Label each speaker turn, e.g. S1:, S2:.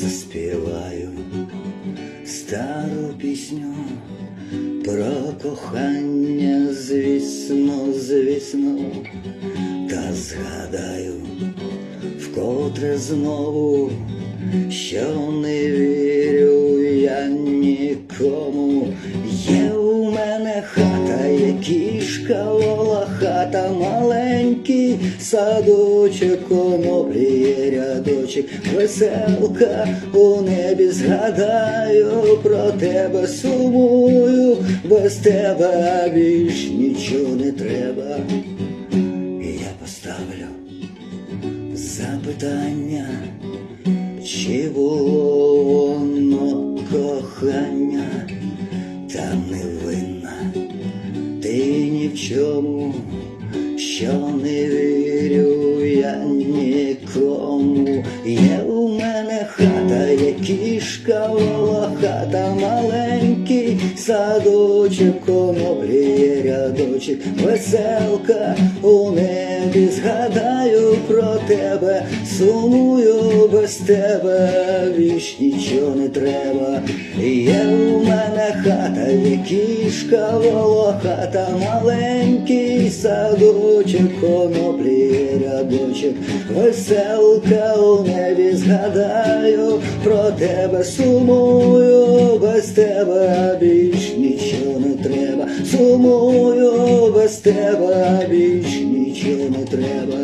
S1: заспіваю стару пісню про кохання, звісно, звісно, та згадаю вкотре знову, що не вірю я нікому. Є у мене хата, є кішка, вола хата, маленький садочок, коноплі є рядочок, веселка у небі згадаю про тебе сумую, без тебе більш нічого не треба. Я поставлю запитання, чи воно кохання, та невинна, ти ні в чому, що не вірю я Є у мене хата, є кішка, вола хата, маленький садочок, коноплі є рядочок, веселка у небі згадаю про тебе, сумую без тебе, більш нічого не треба. Є у мене хата, є кішка, волохата, маленький садочок, коноплі є рядочок, веселка у небі згадаю про тебе, сумую без тебе, більш нічого не треба, сумую без тебе, більш нічого не треба.